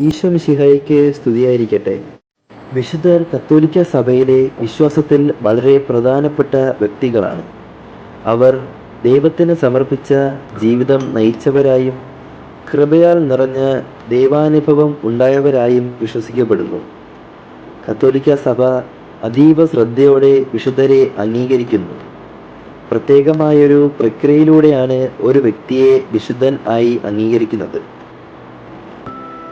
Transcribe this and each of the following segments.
ഈശോ മിശിഹായിക്ക് സ്തുതിയായിരിക്കട്ടെ. വിശുദ്ധർ കത്തോലിക്ക സഭയിലെ വിശ്വാസത്തിൽ വളരെ പ്രധാനപ്പെട്ട വ്യക്തികളാണ്. അവർ ദൈവത്തിന് സമർപ്പിച്ച ജീവിതം നയിച്ചവരായും കൃപയാൽ നിറഞ്ഞ ദൈവാനുഭവം ഉണ്ടായവരായും വിശ്വസിക്കപ്പെടുന്നു. കത്തോലിക്ക സഭ അതീവ ശ്രദ്ധയോടെ വിശുദ്ധരെ അംഗീകരിക്കുന്നു. പ്രത്യേകമായൊരു പ്രക്രിയയിലൂടെയാണ് ഒരു വ്യക്തിയെ വിശുദ്ധൻ ആയി അംഗീകരിക്കുന്നത്.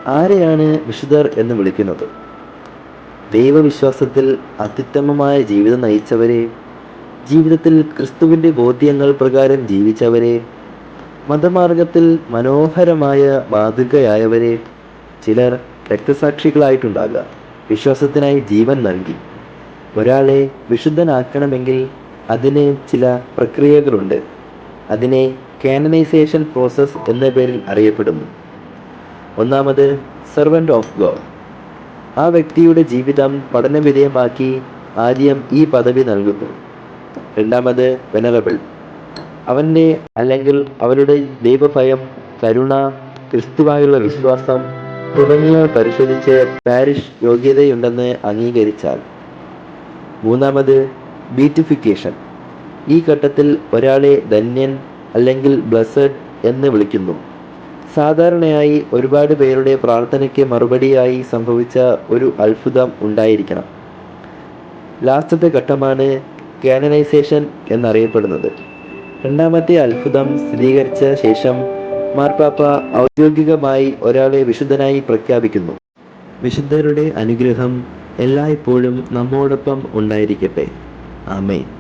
ആരെയാണ് വിശുദ്ധർ എന്ന് വിളിക്കുന്നത്? ദൈവവിശ്വാസത്തിൽ അത്യുത്തമമായ ജീവിതം നയിച്ചവരെ ജീവിതത്തിൽ ക്രിസ്തുവിന്റെ ബോധ്യങ്ങൾ പ്രകാരം ജീവിച്ചവരെ മതമാർഗത്തിൽ മനോഹരമായ മാതൃകയായവരെ ചിലർ രക്തസാക്ഷികളായിട്ടുണ്ടാകാം. വിശ്വാസത്തിനായി ജീവൻ നൽകി. ഒരാളെ വിശുദ്ധനാക്കണമെങ്കിൽ അതിന് ചില പ്രക്രിയകളുണ്ട്. അതിനെ കാനനൈസേഷൻ പ്രോസസ്സ് എന്ന പേരിൽ അറിയപ്പെടുന്നു. ഒന്നാമത് സെർവന്റ് ഓഫ് ഗോഡ് ആ വ്യക്തിയുടെ ജീവിതം പഠനവിധേയമാക്കി ആദ്യം ഈ പദവി നൽകുന്നു. രണ്ടാമത് വെനറബിൾ അവന്റെ അല്ലെങ്കിൽ അവരുടെ ദൈവഭയം കരുണ ക്രിസ്തുവായുള്ള വിശ്വാസം തുടങ്ങിയവ പരിശോധിച്ച് പാരിഷ് യോഗ്യതയുണ്ടെന്ന് അംഗീകരിച്ചാൽ. മൂന്നാമത് ബീറ്റിഫിക്കേഷൻ ഈ ഘട്ടത്തിൽ ഒരാളെ ധന്യൻ അല്ലെങ്കിൽ ബ്ലസഡ് എന്ന് വിളിക്കുന്നു. സാധാരണയായി ഒരുപാട് പേരുടെ പ്രാർത്ഥനയ്ക്ക് മറുപടിയായി സംഭവിച്ച ഒരു അത്ഭുതം ഉണ്ടായിരിക്കണം. ലാസ്റ്റത്തെ ഘട്ടമാണ് കാനനൈസേഷൻ എന്നറിയപ്പെടുന്നത്. രണ്ടാമത്തെ അത്ഭുതം സ്ഥിരീകരിച്ച ശേഷം മാർപ്പാപ്പ ഔദ്യോഗികമായി ഒരാളെ വിശുദ്ധനായി പ്രഖ്യാപിക്കുന്നു. വിശുദ്ധരുടെ അനുഗ്രഹം എല്ലായ്പ്പോഴും നമ്മോടൊപ്പം ഉണ്ടായിരിക്കട്ടെ. ആമേൻ.